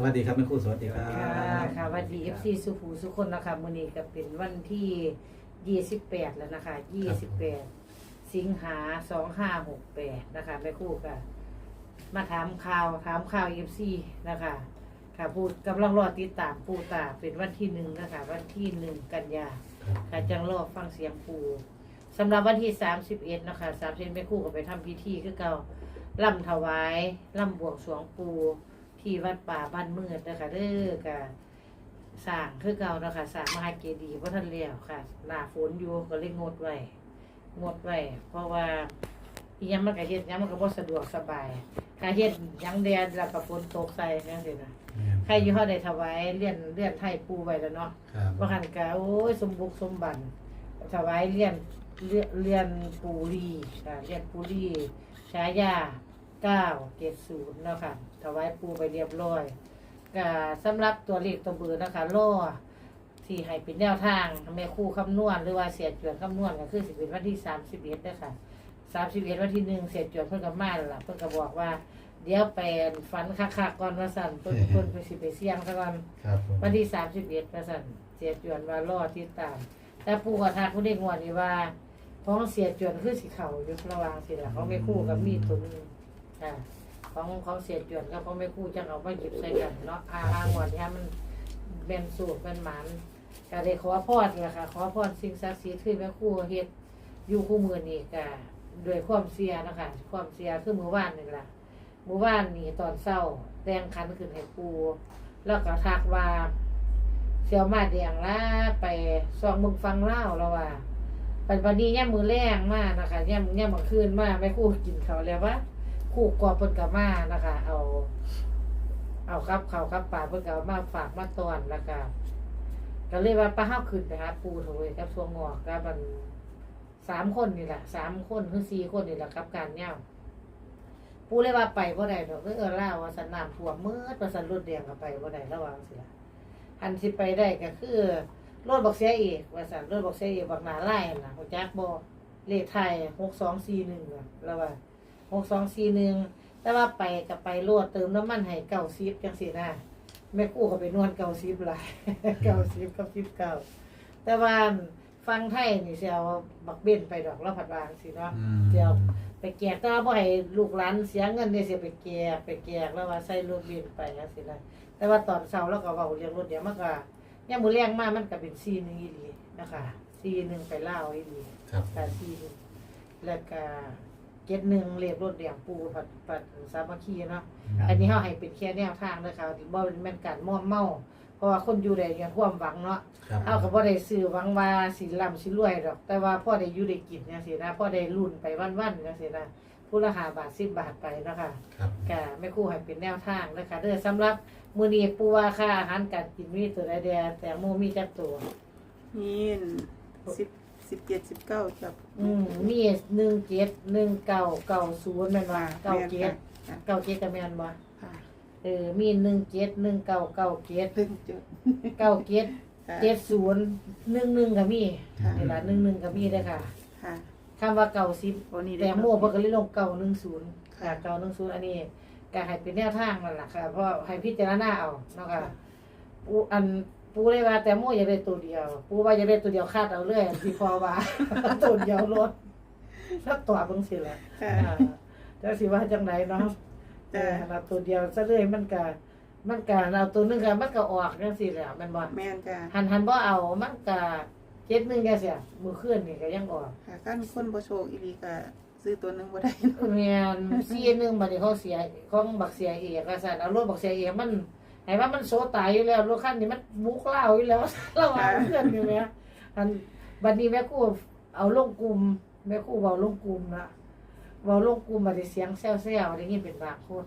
สวัสดีครับแม่ครูสวัสดีครับค่ะค่ะวันดีเอฟซีสุภูสุคนนะคะมื้อนี้ก็เป็นวันที่ยี่สิบแปดแล้วนะคะยี่สิบแปดสิงหาสองห้าหกแปดนะคะแม่ครู่ค่ะ มาถามข่าวถามข่าวเอฟซีนะคะ ค่ะพูดกำลังรอติดตามปูตาเป็นวันที่หนึ่งนะคะ วันที่หนึ่งกันยาค่ะจังรอฟังเสียงปูสำหรับวันที่สามสิบเอ็ดนะคะสามสิบแม่ครู่ก็ไปทำพิธีคือเก่าล่ำถวายล่ำบวงสรวงปู ที่วัดป่าบ้านมืดนะคะเด้อกะสร้างคือเก่านะคะสร้างมหาเจดีย์วัทันเลี้ยวค่ะหนาฝนอยู่ก็เลยงดไว้งดไว้เพราะว่าอีหยังมันก็เฮ็ดหยังมันก็บ่สะดวกสบายถ้าเฮ็ดหยังแดดแล้วก็ฝนตกใส่จังซี่นะใครอยู่เฮาได้ถวายเลี้ยนเลี้ยนไทยปูไว้แล้วเนาะครับว่าหันกะโอ้ยสมบุกสมบันถวายเรียนเรียนเรียนปูรีค่ะเรียนปูรีฉายา เก้าเจ็ดศูนย์เนาะค่ะถวายปูไปเรียบร้อยกะสำหรับตัวเลขตัวเบอร์นะคะล่อที่ให้เป็นแนวทางแม่ครู่คำนวณหรือว่าเสียจวนคำนวณก็คือสิเป็นวันที่สามสิบเอ็ดนะคะสามสิบเอ็ดวันที่หนึ่งเสียจวนเพิ่นก็มาแล้วล่ะเพิ่นก็บอกว่า เดี๋ยวไปฝันคักๆก่อนว่าสั่นเพิ่นเพิ่นไปสิไปเสี่ยงซะก่อนครับผมวันที่สามสิบเอ็ดประสันเสียจวนว่ารอที่ตาม แต่ปู่กับทาคุณเด็กงวดนี่ว่าของเสียจวนคือสีเขาอยู่ระหว่างสิละของไม่คู่กับมีดตัวหนึง อ่าของของเสียจวนกับของไม่คู่จังเอามาหยิบใส่กันเนาะอาอางวดนี้มันเป็นสูตรเป็นหมันก็เลยขอพรเลยค่ะ ขอพรสิ่งศักดิ์สิทธิ์คือแม่คู่เฮ็ดอยู่คู่มือนี่ก็ด้วยความเสียนะคะความเสียคือมือว่านนี่แหละมือว่านนี่ตอนเศร้าแต่งคันขึ้นให้ปูแล้วก็ทักว่าเสียวมาแดงล่าไปซองมึงฟังเล่าแล้วว่าปันวันนี้ย่มือแรงมากนะคะย่ามย่ามมื่อคืนมากไม่คู่กินเขาแล้วว่า คู่กอเพิ่นกับมานะคะ เอา เอาครับเขาครับป่าเพิ่นกับมาฝากมาตอนแล้วก็ก็เลยว่าป้าห้าขึ้นไปหาปูโถยกับสวงงอกกับมันสามคนนี่แหละสามคนคือสี่คนนี่แหละกับ การเน่าปูเลยว่าไปบ่ได้ดอกเออเล่าว่าสนามท่วมมืดประสันรถเดียงกับไปบ่ไดระวังเสียอันสิไปได้ก็คือรถบักเสียเอกว่าสันรถบักเสียเอกบักหนาไล่น่ะหัวจักบ่เลขไทยหกสองสี่หนึ่งะแล้วว่า หกสองสี่หนึ่งแต่ว่าไปก็ไปรวดเติมน้ำมันให้เก้าสิบจังสินะแม่กู้ก็ไปนวดเก้าสิบหลายเก้าสิบกับสิบเก้าแต่ว่าฟังไทยนี่เสียวบักเบ้นไปดอกแล้วผัดวางสิเนาะอืมเดี๋ยวไปแกกก็บ่ให้ลูกหลานเสียเงินได้เสียไปแกกไปแกกแล้วว่าใส่รถเบนไปจังซี่นะแต่ว่าตอนเช้าเราก็เว้าเรื่องรถเดี๋ยวมันก็ยามมื้อแรงมามันก็เป็นซีหนึงอีหลีนะคะซีหนึงไปลาวอีหลีครับค่ะซีหนึงแล้วก็ เจ็ดหนึ่งเรียกรถเดียงปูผัดผัดสามัคคีเนาะอันนี้เฮาให้เป็นแค่แนวทางเด้อค่ะที่บ่แม่นการม่อมเมาเพราะว่าคนอยู่ได้อย่างความหวังเนาะครับเฮาก็บ่ได้ซื้อหวังว่าสิร่ำสิรวยดอก แต่ว่าพ่อได้อยู่ได้กินจังซี่นะพ่อได้รุ่นไปวันๆจังซี่นะผู้ละ5บาท10บาทไปเนาะค่ะครับก็แม่ครูให้เป็นแนวทางนะคะเด้อสำหรับมื้อนี้ปูว่าค่าอาหารการกินมีตัวใดแดแต่โมมีจักตัวนี่สิบ สิบเจ็ดสิบเก้าจับอืมมี17 19 90แม่นว่า97ค่ะ97ก็แม่นบ่ค่ะเออมี17 19 97ตึงจุด97ค่ะ70 11ก็มีค่ะนี่ล่ะ11ก็มีเด้อค่ะค่ะคำว่าเก่าสิบวันนี้แตงโมเพิ่นก็เลยลงเก่าหนึ่งศูนย์ค่ะค่ะเก่าหนึ่งศูนย์อันนี้ก็ให้เป็นแนวทางนั่นแหละค่ะเพราะให้พิจารณาเอาเนาะค่ะปูอัน ปูเลยว่าแตงโมอยากได้ตัวเดียว ปูว่าอยากได้ตัวเดียวคาดเอาเลยที่พอว่า ตัวเดียวรถถ้าตัวเบิ่งสิล่ะค่ะ อ่าจังสิว่าจังไดเนาะเอจ้ะอเราตัวเดียวซะเลยมันก็มันก็เอาตัวหนึงก็มันก็ออกจังซี่แหละแม่นบ่แม่นจ้ะหันหันบ่เอามันก็เจ็ดหนึงแกเสียมื้อคืนนี่ก็ยังออก ค่ะขั้นคนบ่โชคอีหลีก็ซื้อตัวหนึงบ่ได้แม่นซีหนึงบัดนี้เขาเสียของบักเสียเอกว่าซั่นเอารถบักเสียเอกมัน ให้ว่ามันโซตายอยู่แล้วรถคันนี้มันบุกเล่าวอยู่แล้วระวังเพื่อนอยู่แม่อันบัดนี้แม่ครูเอาลงกลุ่มแม่ครูเว้าลงกลุ่มนะเว้าลงกลุ่มบัดนี้เสียงแซ่วๆได้ยินเป็นบางคน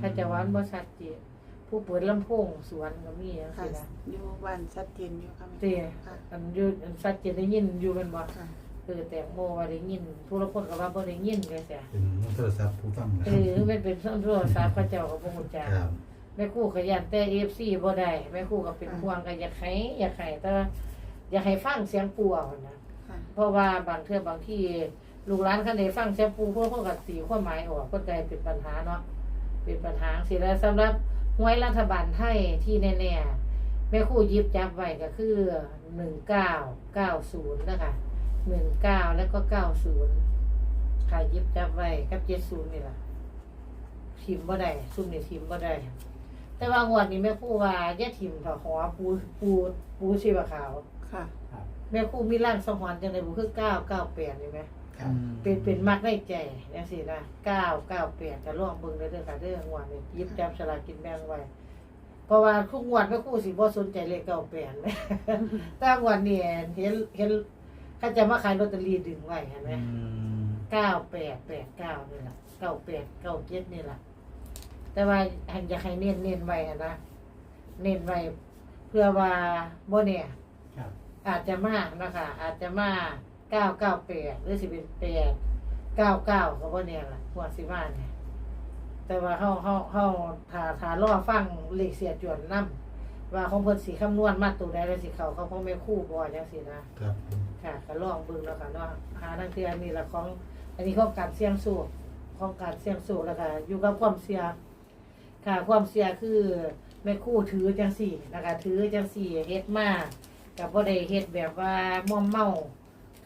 ถ้าจะว่ามันบ่ชัดเจนเพผู้เปิดลำโพงสวนก็มีจังค่ะซี่นะอยู่บ้านชัดเจนอยู่ค่ะแม่เตี้ยค่ะอันอยู่อันสัตว์จะได้ยินอยู่เป็นบ่ค่ะเออแต่โมว่าได้ยินผู้ละคนก็ว่าบ่ได้ยินจังซี่เป็นโทรศัพท์ผู้ฟังนะเออมันเป็นซ่อนโทรศัพท์เขาเจ้าก็บ่ฮู้จักครับแม่ครูก็ยันแต่ FC บ่ได้แม่ครูก็เป็นห่วงก็อยากให้อยากให้แต่ว่าอยากให้ฟังเสียงปู่เอานะค่ะ เพราะว่าบางเทื่อบางที่ลูกหลานคันได้ฟังเสียงปู่พวกเขาก็ตีความหมายออกก็ใจเป็นปัญหาเนาะเป็นปัญหาสิแล้วสำหรับหวยรัฐบาลไทยที่แน่ๆแม่ครูหยิบจับไว้ก็คือ1990นะคะ19แล้วก็90ค่ะหยิบจับไว้กับ70นี่ล่ะทิมบ่ได้ซุ่มนี่ทิมบ่ได้ แต่ว่างวดนี้แม่ครูว่าอย่าทิมเถอะหอปูปูปูชีวขาว ค่ะ แม่ครูมีร่างสังหรณ์จังได๋บ่คือ998นี่แหมครับ เป็นเป็นมักได้ใจจังซี่นะ998ก็ลองเบิ่งเด้อเด้อค่ะเด้องวดนี้หยิบจับสลากกินแบ่งไว้เพราะว่าทุกงวดแม่ครูสิบ่สนใจเลข98แหมแต่งวดนี้เห็นเห็นเขาจะมาขายลอตเตอรี่ดึงไว้เห็นไหม อืม เก้าแปดแปดเก้านี่แหละเก้าแปดเก้าเจ็ดนี่แหละ แต่ว่าหันอยากให้เน้นเน้นไว้อะนะเน้นไว้เพื่อว่าบ่เนี่ยครับ อาจจะมานะคะอาจจะมาเก้าเก้าแปดหรือสิเป็นแปดเก้าเก้าก็บ่เนี่ยล่ะหัวดสิมาเนี่ยแต่ว่าเฮาเฮาเฮาถ้าถ้ารอฟังเลขเสียจวนนํว่าของเพิ่นสิคำนวณมาตัวใดแล้วสิเข้าเขาของแม่ครู่บ่จังซี่นะครับค่ะก็ลองเบิ่งแล้วค่ะเนาะหาทางเทืออันนี้ละของ อันนี้ของการเสี่ยงสูงของการเสี่ยงสูงแล้วก็อยู่กับความเสี่ยง ค่ะ ความเสี่ยงคือแม่ครู่ถือจังสี่นะคะ ถือจังสี่เฮ็ดมากับบ่ได้เฮ็ดแบบว่าม่อมเมา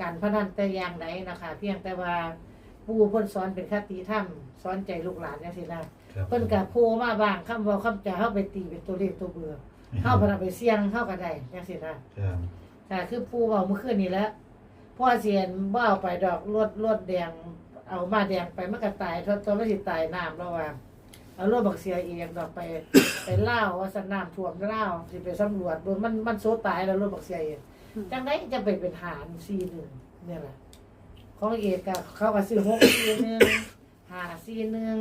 การพนันแต่อย่างใดนะคะ เพียงแต่ว่าปู่เพิ่นสอนเป็นคติธรรมสอนใจลูกหลานจังซี่นะครับเพิ่นก็โผล่มาบ้างคำเว้าคำจาเฮาไปตีเป็นตัวเลขตัวเบื่อเฮาพนันไปเสี่ยงเฮาก็ได้จังซี่นะครับค่ะคือปูเบาเมื่อคืนนี้แหล้วพ่อเสียนบ่เอาไปดอกรวดรวดแดงเอามาแดงไปมันก็ตายทอตัวไม่สิตายน้ำแล้วว่า เอารวดบักเสียอีกดอกไปไปเล่าวว่าสนามท่วมเล่าวสิไปสำรวจเบิ่งมันมันโซตายแล้วรวดบักเสียอีกอืมจังไดจะไปเป็นหารซีหนึ่งเนี่ยแหละของเอกก็เขาก็ซื้อหกซีหนึ่งห้าซีหนึ่ง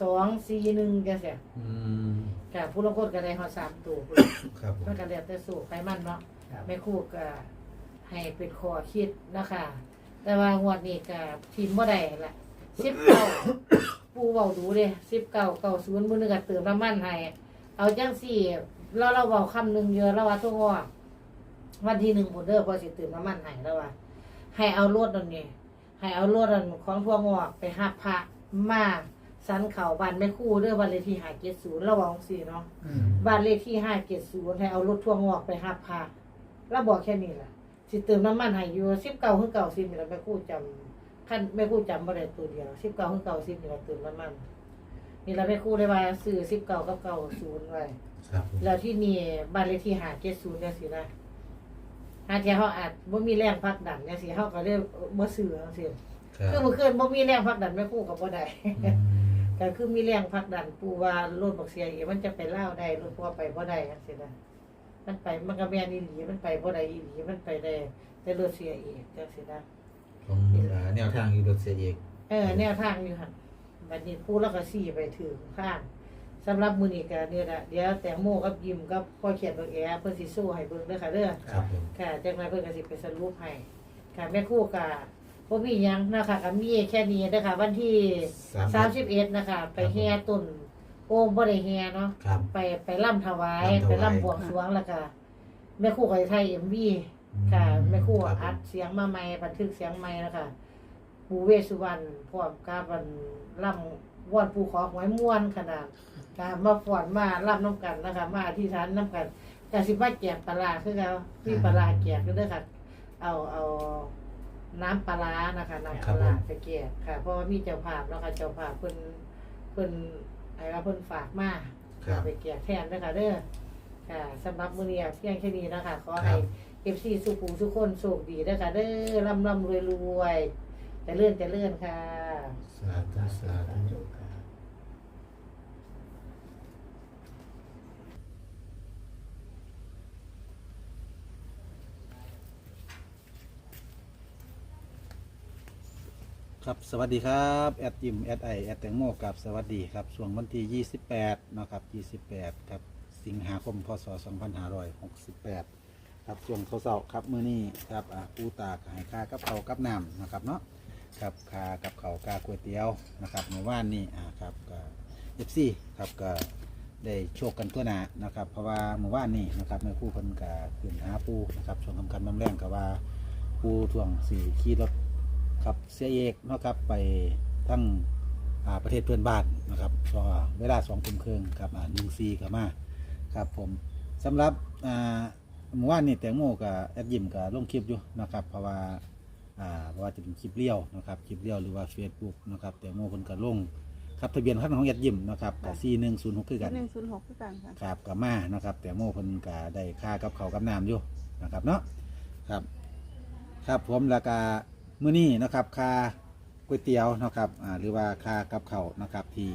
สองซีหนึ่งจังซี่อืมค่ะผู้ลางคนก็ได้ฮอดสามตัวพุ่นครับผมมันก็แล้วแต่สูตรไขมันเนาะครับแม่ครูก็ให้เป็นข้อคิดนะคะ แต่ว่างวดนี้ก็ทีมบ่ได้ละสิบเก้า ปูเบาดูเด้สิบเก้าเก้าศูนย์มือนึงก็เติมน้ำมันให้เอาจังสี่เราเราเบาคำหนึ่งเยอะแล้วว่าทุกว่าวันที่หนึ่งผลเด้อพอสิเติมน้ำมันให้แล้วว่าให้เอารถอันนี้ให้เอารถอันของพวกงอกไปหับพระมาสันเขาบ้านแม่ครู่เด้อวันเลขที่หาเจ็ดศูนย์ระวังสี่เนาะอืมบ้านเลขที่ห้าเจ็ดศูนย์ให้เอารถทั่วงอกไปหับพาแล้วบอกแค่นี้แหละสิเติมน้ำมันให้อยู่สิบเก้าถึงเก้าสิบนี่แหละแม่ครู่จำ ขั้นแม่ครู่จำบ่ได้ตัวเดียวสิบเก้าถึงเก้าสิบนี่แหละเติมน้ำมันนี่แหละแม่ครู่ได้ว่าซื้อสิบเก้ากับเก้าศูนย์ไว้ ครับผมแล้วที่นี่บ้านเลขที่ห้าเจ็ดศูนย์เนี่ยสินะหาเทียเขาอาจบ่มีแรงพักดันเนี่ยสิเขาก็เลยบ่ซื้อจังซี่ครับคือเมื่อคืนบ่มีแรงพักดันแม่ครู่ก็บ่ได้ อืมก็คือมีแรงผลักดันปูว่ารถบักเสียอีกมันจะไปเล่าวได้รถพ่อไปบ่ได้จังซี่นะมันไปมันก็แม่นอีหลีมันไปบ่ได้อีหลีมันไปได้แต่รถเสียอีกจังซี่นะ ของอ่าแนวทางอยู่รถเสียเอกเออแนวทางอยู่หั่นบัดนี้ปูแล้วก็ซี่ไปถึงข้างสำหรับมื้อนี้ก็เนี่ยล่ะเดี๋ยวแตงโมกับยิมกับพ่อเขียนเบิ่งแอเพิ่นสิสู้ให้เบิ่งเด้อค่ะเด้อครับผมค่ะจังไดเพิ่นก็สิไปสรุปให้ค่ะแม่ครูก็บ่มีหยังนะคะก็มีแค่นี้เด้อค่ะวันที่สาม31นะคะ ไปแห่ต้นโอ้บ่ได้แห่เนาะครับไปไปล่ำถวายรำถวายไปล่ำบวงสรวงแล้วก็แม่ครู่ก็ไทยเอ็มวี ค่ะแม่ครู่อัดเสียงมาใหม่บันทึกเสียงใหม่แล้วค่ะปู่เวสสุวรรณพร้อมกับบันล่ำวอนปู่ขอหวยม่วนขนาดค่ะมาฟ้อนมาล่ำน้ำกันนะคะ มาอธิษฐานน้ำกันแต่สิว่าแจกปลาร้าคือเขามีปลาร้าแจกด้วยค่ะ เอาเอาน้ำปลาร้านะคะน้ำปลาร้าไปแจกค่ะ เพราะว่ามีเจ้าภาพแล้วค่ะเจ้าภาพเพิ่นเพิ่นไอ้ว่าเพิ่นฝากมาครับไปแจกแทนด้วยค่ะเด้อค่ะสำหรับมื้อนี้เพียงแค่นี้นะคะขอคให้รับ เอฟซีสุขุมทุกคนโชคดีด้วยค่ะเด้อร่ำร่ำรวยรวยจะเลื่อนจะเลื่อนค่ะ สาธุสาธุครับคครับสวัสดีครับแอดยิมแอดไอแอดแตงโมกับสวัสดีครับช่วงวันที่ 28 นะครับ 28 ครับ สิงหาคม พศ 2568 ครับช่วงเสาร์ๆครับมือนี้ครับอ่าปูตากให้ค่ากับเขาวกับน้ำนะครับเนาะครับคากับเขาวกาก๋วยเตี๋ยวนะครับเมื่อวานนี้อ่าครับก็เอฟซีครับก็ได้โชคกันทั่วหนานะครับเพราะว่าเมื่อวานนี้นะครับแม่คู่เพิ่นก็ขึ้นหาปูนะครับช่วงทำการบำแรงก็ว่าปูท่วงสี่ขี่รถครับเสียเอกเนาะครับไปทั้งอ่าประเทศเพื่อนบ้านนะครับก็เวลาสองทุ่มครึ่งครับหนึ่งซีกับมาครับผมสำหรับอ่า เมื่อวานนี่แตงโมกับแอดยิมกับลงคลิปอยู่นะครับเพราะว่าอ่าเพราะว่าจะเป็นคลิปเลี้ยวนะครับคลิปเลี้ยวหรือว่าเฟซบุ๊กนะครับแตงโมคนกับลงครับทะเบียนคันของแอดยิมนะครับกับซีหนึ่งศูนย์หกคือกันหนึ่งศูนย์หกคือกันค่ะครับกับมานะครับแต่โม่เพิ่นก็ได้ค่ากับเขาวกับน้ำอยู่นะครับเนาะครับ ครับผมราคามื้อนี้นะครับค่าก๋วยเตี๋ยวนะครับอ่าหรือว่าค่ากับเขาวนะครับที่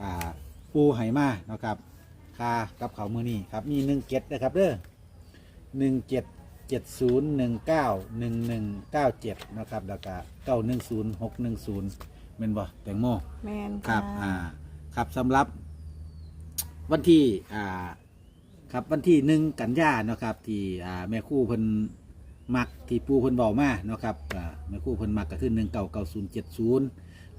อ่าปูไหมานะครับค่ากับเขาวมื้อนี้ครับมีหนึ่งเจ็ดนะครับเด้อ หนึ่งเจ็ดเจ็ดศูนย์หนึ่งเก้าหนึ่งหนึ่งเก้าเจ็ดนะครับแล้วก็เก้าหนึ่งศูนย์หกหนึ่งศูนย์เป็นบ่แตงโมแมนครับอ่าครับสำหรับ วันที่อ่าครับวันที่หนึ่งกันยาเนาะครับ ที่อ่าแม่ครู่เพิ่นมักที่ปูเพิ่นเบามาเนาะครับอ่าแม่ครู่เพิ่นมักก็คือหนึ่งเก้าเก้าศูนย์เจ็ดศูนย์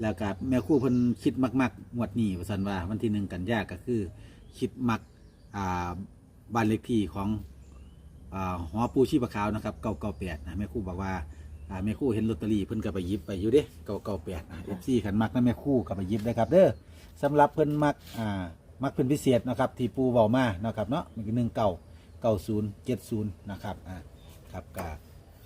แล้วก็แม่ครู่เพิ่นคิดมักๆงวดนี้ว่าสันว่าวันที่หนึ่งกันยาก็คือ คิดมักอ่าบ้านเลขที่ของ อ่าหอปูชีพขาวนะครับเก้าเก้าแปดนะแม่ครู่บอกว่าอ่าแม่ครู่เห็นลอตเตอรี่เพิ่นก็ไปหยิบไปอยู่เด้เก้าเก้าแปดเอฟซีขันมักนะแม่ครู่ก็ไปหยิบได้ครับเด้อสำหรับเพิ่นมักอ่ามักเป็นพิเศษนะครับที่ปูเบามานะครับเนาะมันก็หนึ่งเก้าเก้าศูนย์เจ็ดศูนย์นะครับอ่าครับกา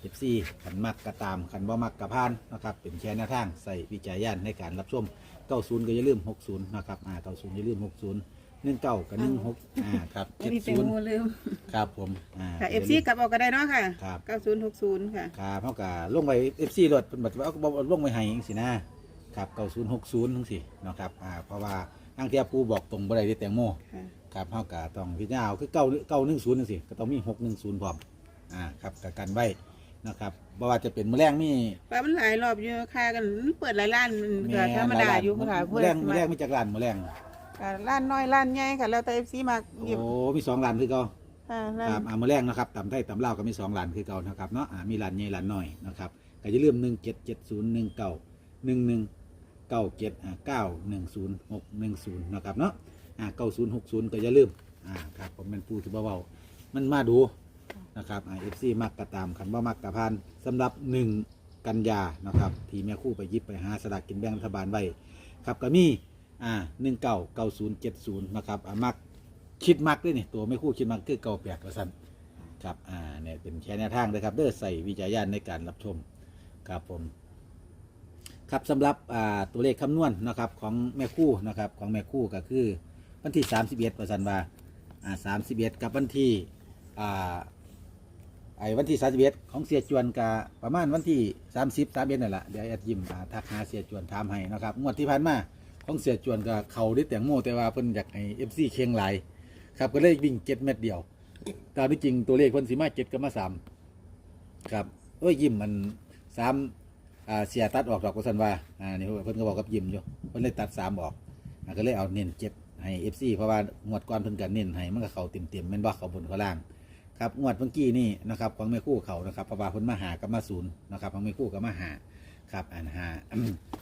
เอฟซีขันมักก็ตามขันบ่มักกะพานนะครับเป็นแค่แนวทางใส่วิจัยญาณในการรับชมเก้าศูนย์ก็อย่าลืมหกศูนย์นะครับอ่าเก้าศูนย์อย่าลืมหกศูนย์ หนึ่งเก้ากับหนึ่งหกอ่าครับอัเจ็นดนี้เป็นศูนย์งูลืมครับผมอ่า ค่ะเอฟซีกลับออกก็ได้เนาะค่ะครับ เก้าศูนย์หกศูนย์ค่ะ ครับเขาก็ลงไปเอฟซีรถเป็นแบบว่าเอาลงไปให้จังสินะครับเก้าศูนย์หกศูนย์ทั้งสิเนาะครับอ่าเพราะว่าทางเทียปูบอกตรงบ่ได้ที่แตงโมค่ะ ครับเขาก็ต้องพิจารณาเอาคือเก้าเก้าหนึ่งศูนย์จังสิก็ต้องมีหกหนึ่งศูนย์พร้อมอ่าครับกับกันไว้นะครับบ่ว่าจะเป็นแมลงมีปลามันหลายรอบอยู่ค่ากันเปิดหลายร้านมันก็ธรรมดาอยู่ค่ะแมลงแมลงมีจากร้านแมลง ค่ะร้านน้อยร้านใหญ่ค่ะแล้วแต่เอฟซีมาหยิบโอ้มีสองร้านคือเก่าค่ะร้าครับนอ่าแมลงนะครับตำไทยตำลาวก็มีสองร้านคือเก่านะครับเนาะอ่ามีร้านใหญ่ร้านน้อยนะครับก็อย่าลืมหนึ่งเจ็ดเจ็ดศูนย์หนึ่งเก้าหนึ่งหนึ่งเก้าเจ็ดอ่าเก้าหนึ่งศูนย์หกหนึ่งศูนย์นะครับเนาะอ่าเก้าศูนย์หกศูนย์ก็อย่าลืมอ่าครับผมเป็นผู้ที่เบาๆมันมาดูนะครับอ่าเอฟซีมักกระตามขันว่ามักกระพันสำหรับหนึ่งกันยานะครับที่แม่ครู่ไปหยิบไปหาสลากกินแบ่งรัฐบาลไว้ ครับก็มี อ่าหนึ่งเก้าเก้าศูนย์เจ็ดศูนย์นะครับอ่ามักคิดมักด้วยนี่ตัวแม่คู่คิดมักคือเก้าแปดกระสันครับอ่าเนี่ยเป็นแค่แนวทางเลยครับเด้อใส่วิจารณญาณในการรับชมครับผม ครับสำหรับอ่าตัวเลขคำนวณนะครับของแม่คู่นะครับของแม่คู่ก็คือวันที่ 31ประสันว่าอ่า31 กับวันที่อ่าไอ้วันที่31ของเสียจวนกับประมาณวันที่ 30 31นั่นแหละเดี๋ยวแอดยิมอ่าทักหาเสียจวนถามให้นะครับงวดที่ผ่านมา ของเสียจวนกับเขาได้แต่งโมแต่ว่าเพิ่นอยากให้ FC เคียงไหลายครับก็เลยวิ่งเจ็ดเม็ดเดียวตามที่จริงตัวเลขเพิ่นสิมาเจ็ดกับมาสามครับโอ้ยยิ้มมันสามอ่าเสียตัดออกดอกกสันว่าอ่านี่เพิ่นก็บอกกับยิมอยู่เพิ่นเลยตัดสามออกอ่าก็เลยเอาเน้นเจ็ดให้เอฟซีเพราะว่างวดก่อนเพิ่นก็เน้นให้มันก็เขาเต็มเต็มๆแม่นบ่เขาบนเขาล่าง ครับงวดเมื่อกี้นี่นะครับของแม่คู่เขานะครับเพราะว่าเพิ่นมาหากับมาศูนย์นะครับของแม่คู่กับมาหา ครับอ่านหา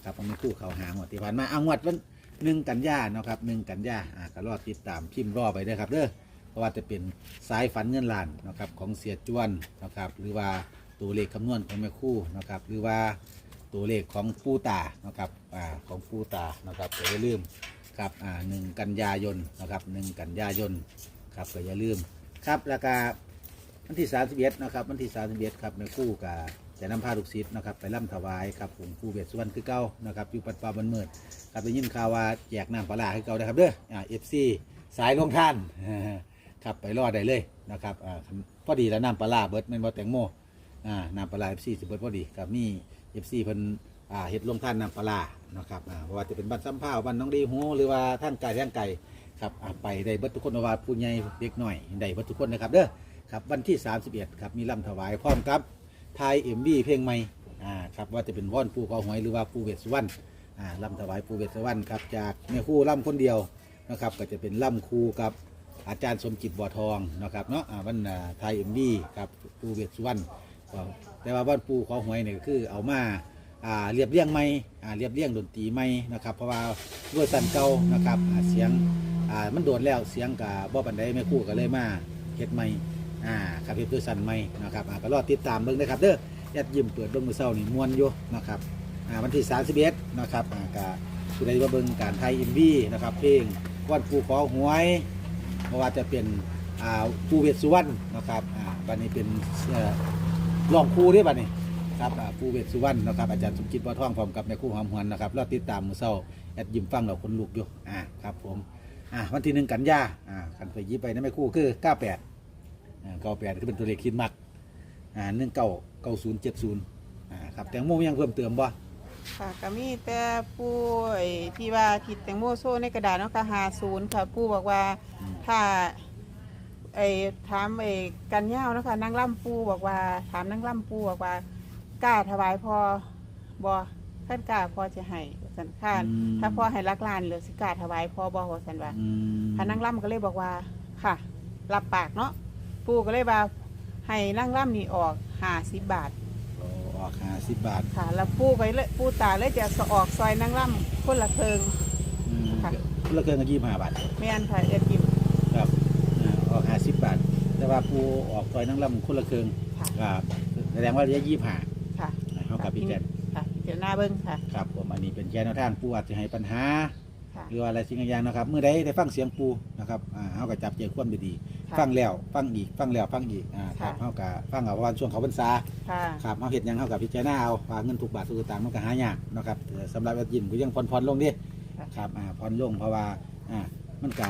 ครับของแม่คู่เขาหางวดที่ผ่านมาเอางวดวันหนึ่งกันยาเนาะครับหนึ่งกันยาอ่าก็รอติดตามพิมพ์รอไปเด้อครับเด้อเพราะว่าจะเป็นสายฝันเงินล้านนะครับของเสียจวนนะครับหรือว่าตัวเลขคำนวณของแม่คู่นะครับหรือว่าตัวเลขของปูตานะครับอ่าของปูตานะครับก็อย่าลืมครับอ่าหนึ่งกันยายนนะครับหนึ่งกันยายนครับก็อย่าลืมครับแล้วก็วันที่สามสิบเอ็ดนะครับวันที่สามสิบเอ็ดครับในคู่กับ จะนำพาลูกศิษย์นะครับไปร่ำถวายครับผมผู้เบียดสุวรรณคือเก้านะครับอยู่ปัดปาบันเมิดครับได้ยินข่าวว่าแจกน้ำปลาร้าให้เก่านะครับเด้ออ่าเอฟซีสายลงท่านครับไปรอได้เลยนะครับอ่าพอดีแล้วน้ำปลาร้าเบิร์ดแม่นบ่แตงโมอ่าน้ำปลาร้าเอฟซีสิเบิร์ดพอดีครับมีเอฟซีเพิ่นอ่าเฮ็ดลงท่านน้ำปลานะครับอ่าเพราะว่าจะเป็นบ้านซ้ำผ้าบ้านน้องดีหูหรือว่าท่านไก่ท่านไก่ครับอ่าไปได้เบิดทุกคนเพราะว่าผู้ใหญ่เด็กหน่อยได้เบิดทุกคนนะครับเด้อครับวันที่ 31ครับมีลำถวายพร้อมกับ ทายเอ็มบีเพลงใหม่อ่าครับว่าจะเป็นว่อนปูเขาหวยหรือว่าปูเวสสุวรรณอ่าลำถวายปูเวสสุวรรณครับจากแม่ครู่ล่ำคนเดียวนะครับก็จะเป็นล่ำครูกับอาจารย์สมจิตบัวทองนะครับเนาะอ่าวันอ่าไทยเอ็มบีครับปูเวสสุวรรณก็แต่ว่าว่านปูเขาหวยเนี่ยก็คือเอามาอ่าเรียบเรียงไม่อ่าเรียบเรียงดนตรีไม่นะครับเพราะว่าด้วยสันเก่านะครับอ่าเสียงอ่ามันโดดแล้วเสียงกับบ่ปันไดแม่ครู่ก็เลยมาเฮ็ดไม่ อ่าครับเฮ็ดด้วยสันไม่นะครับอ่าก็รอติดตามเบิ่งนะครับเด้อแอดยิ้มเปิดเบิ้งมือเศร้านี่มวนอยู่นะครับอ่าวันที่31นะครับอ่ากะผู้ใดว่าเบิ้งการไทยอินวีนะครับเพลงวันปูขอหวยเพราะว่าจะเป็นอ่าปูเวสสุวรรณนะครับอ่าบัดนี้เป็นเอ่อรองครูด้วยบัดนี้ครับอ่าปูเวสสุวรรณนะครับอาจารย์สมคิดว่าท่องพร้อมกับแม่ครูหอมหวนนะครับรอติดตามมือเศร้าแอดยิ้มฟังเราคนลุกอยู่อ่าครับผมอ่าวันที่หนึ่งกันยาอ่ากันไปยิบไปนะแม่ครูคือ 98 อ่า98คือเป็นตัวเลขคิดมักอ่าหนึ่งเก้าเก้าศูนย์เจ็ดศูนย์อ่าครับแตงโมมีหยังเพิ่มเติมบ่ค่ะก็มีแต่ปูไอ้ที่ว่าทิดแตงโมโซ่ในกระดาษเนาะค่ะหาศูนย์ค่ะปูบอกว่าถ้าไอ้ถามไอ้กันย่าวเนาะคะนางล่ำปูบอกว่าถามนางล่ำปูบอกว่ากล้าถวายพอบอท่านกล้าพอจะให้สันข้านถ้าพอให้ลักลานเหลือสิกล้าถวายพอบอสันว่าอืมพานั่งล่ำก็เลยบอกว่าค่ะ รับปากเนาะ ปูก็เลยว่าให้นั่งล่ำนี่ออกห้าสิบบาทโอ้ออกห้าสิบบาทค่ะแล้วปูไปเลยปูตาเลยจะสออกซอยนั่งล่ำคนละเพิง อืมค่ะ คนละเครื่องก็ยี่ห้าบาท แม่นค่ะเอ็ดกิมครับอ่าออกห้าสิบบาท แต่ว่าปูออกซอยนั่งลำคนละเครื่องค่ะครับแสดงว่าเหลือยี่ห้าค่ะเท่ากับพี่แจนค่ะเดี๋ยวหน้าเบิ้งค่ะครับผมอันนี้เป็นแค่แนวทางปูอาจจะให้ปัญหา ค่ะ หรือว่าอะไรสิ่งอย่างนะครับ เมื่อใดได้ฟังเสียงปูนะครับอ่าเขาก็จับเกี่ยวความดี ค่ะๆฟังแล้วฟังอีกฟังแล้วฟังอีกอ่าครับค่ะเขาก็ฟังเอาวันช่วงเขาพรรษาค่ะ ครับเอาเห็ดหยังเข้ากับพิจารณาเอาว่าเงินทุกบาททุกสตางค์มันก็หายากเนาะครับแต่สำหรับแอดยินก็ยังผ่อนผ่อนลงดิค่ะ ครับอ่าผ่อนลงเพราะว่าอ่ามันก็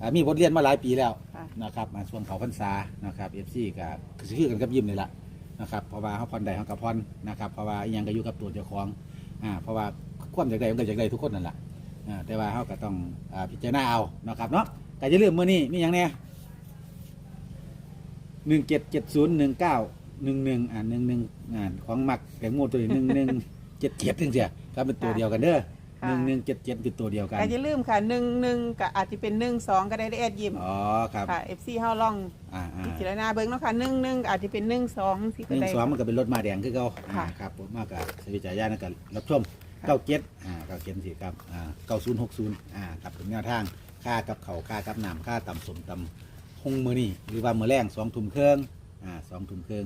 อ่ามีบทเรียนมาหลายปีแล้ว ค่ะ นะครับมาช่วงเขาพรรษานะครับเอฟซีกับคือกันกับยิมนี่แหละนะครับเพราะว่าเขาผ่อนได้เขากับผ่อนนะครับเพราะว่าอหยังก็อยู่กับตัวเจ้าของอ่าเพราะว่าความจากใดมันก็จากใดทุกคนนั่นแหละอ่าแต่ว่าเขาก็ต้องอ่าพิจารณาเอานะครับเนาะแต่อย่าลืมมื่อนี้มีอย่างเนี้ย หนึ่งเจ็ดเจ็ดศูนย์หนึ่งเก้าหนึ่งหนึ่งอ่าหนึ่งหนึ่งอ่าของมักแตงโมตัวนี้หนึ่งหนึ่งเจ็ดเจ็ดถึงเสียครับเป็นตัวเดียวกันเด้อหค่ะนึ่งหนึ่งเจ็ดเจ็ดคือตัวเดียวกันก็อย่าลืมค่ะหนึ่งหนึ่งก็อาจจะเป็นหนึ่งสองก็ได้ได้เอ็ดยิมอ๋อครับค่ะเอฟซีเฮาลองอ่าอ่าพิจารณาเบิ้งเนาะค่ะหนึ่งหนึ่งอาจจะเป็นหนึ่งสองสิหก็นึ่งได้สองมันก็เป็นรถมาแดงคือเขาค่ะอ่าครับผมมากกับสวิจารยานะกันรับชมค่ะเก้าเจ็ดอ่าเก้าเจ็ดสิครับอ่าเก้าศูนย์หกศูนย์อ่าครับเป็นแนวทางค่ากับเขาวค่ากับน้ำค่าต่ำสมต่ำ หงมือนี่หรือว่ามือแรงสองทุ่มเครื่องอ่าสองทุ่มเครื่อง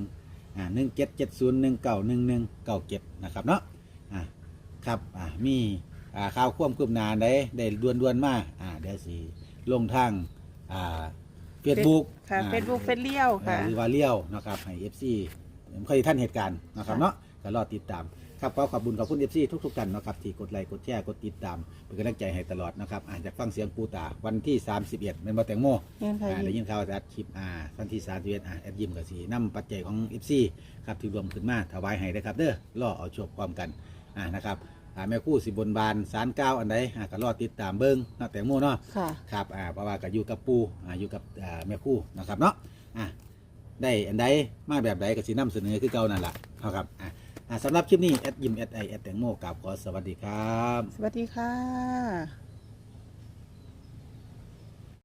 อ่าหนึ่งเจ็ดเจ็ดศูนย์หนึ่งเก้าหนึ่งหนึ่งเก้าเจ็ดนะครับเนาะอ่าครับอ่ามีอ่าข่าวควบคุมนานได้ได้ดวนดวนๆมาอ่าเดี๋ยวสิลงทางอ่าเฟซบุ๊กค่ะเฟซบุ๊กเฟซเลี้ยวค่ะหรือว่าเลี้ยวนะครับให้เอฟซีเคยท่านเหตุการณ์นะครับค่ะเนาะก็รอติดตาม ครับขอขอบคุณขอบคุณเอฟซีทุกๆท่านนะครับที่กดไลค์กดแชร์กดติดตามเป็นกำลังใจให้ตลอดนะครับอาจจะฟังเสียงปูตาวันที่ 31เป็นบอแตงโมแม่นค่ะ อ่าได้ยินข่าวจากคลิปอ่าวันที่31อ่าแอดยิมกับสีน้ำปัจจัยของเอฟซีครับที่รวมขึ้นมาถวายให้นะครับเด้อรอเอาโชคความกันอ่านะครับอ่าแม่คู่สิบนบานสารเก้าอันใดอ่าก็รอติดตามเบิ้งเนาะแตงโมเนาะ ค่ะ ครับ อ่าเพราะว่าก็อยู่กับปูอ่าอยู่กับอ่าแม่คู่นะครับเนาะ อ่าได้อันใดมาแบบใดก็สินำเสนอคือเก่านั่นแหละเอาครับ อ่า อ่าสำหรับคลิปนี้แอดยิมแอดไอแอดแตงโมกับขอสวัสดีครับ สวัสดีค่ะ